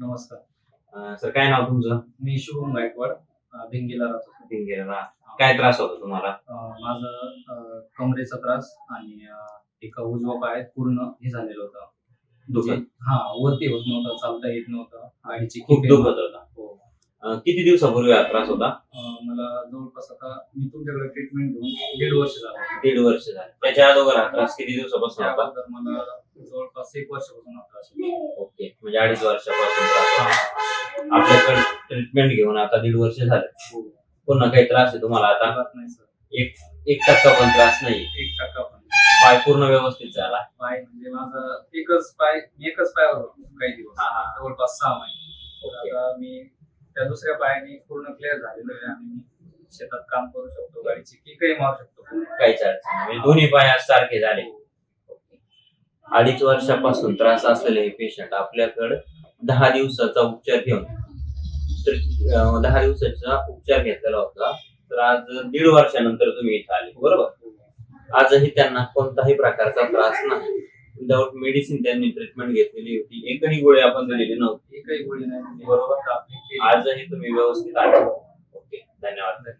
नमस्कार. सर काय नाव तुमचं? मी शुभम गायकवाड अं, भिंगीला राहतो. भिंगेला काय त्रास होता तुम्हाला? अं, माझं अं, कमरेचा त्रास आणि अं, एका उजवा पाय पूर्ण हे झालेलं होतं. दुखत? म्हणजे, हा वरती होत नव्हतं चालता येत नव्हतं गाडीची खूप किक दुखत होता. हो. अं, किती दिवसापूर्वी हा त्रास होता? अं, मला जवळपास आता मी तुमच्याकडे ट्रीटमेंट घेऊन दीड वर्ष झालं. दीड वर्ष झालं. त्याच्या अगोदर हा त्रास किती दिवसापासून होता? त्याबद्दल मला जवळपास एक वर्षापासून. ओके म्हणजे अडीच वर्षापासून त्रास होता. आपल्याकडे ट्रीटमेंट घेऊन आता दीड वर्ष झालं हो. पुन्हा काही त्रास आहे तुम्हाला आता नाही सर एक एक टक्का पण त्रास नाही एक टक्का पण पाय पूर्ण व्यवस्थित झाला पाय म्हणजे माझा एकच पाय एकच पायावर होतो काही दिवस हा, हा. जवळपास सहा महिने तर ओके. आता मी त्या दुसऱ्या पायाने पूर्ण क्लिअर झालेलो आहे आणि मी शेतात काम करू शकतो गाडीची किकही मारू शकतो काहीच अडचण नाही. म्हणजे दोन्ही पाय आज सारखे झाले अडीच वर्षापासून त्रास असलेले हे पेशंट आपल्याकडे दहा दिवसाचा उपचार घेऊन दहा दिवसाचा उपचार घेतलेला होता. तर आज दीड वर्षानंतर तुम्ही इथे आले. बरोबर? आजही त्यांना कोणताही प्रकारचा त्रास नाही. विदाऊट मेडिसिन त्यांनी ट्रीटमेंट घेतलेली होती. एकही गोळी आपण दिलेली नव्हती. एकही गोळी नाही. बरोबर. आजही तुम्ही व्यवस्थित आले ओके. धन्यवाद धन्यवाद.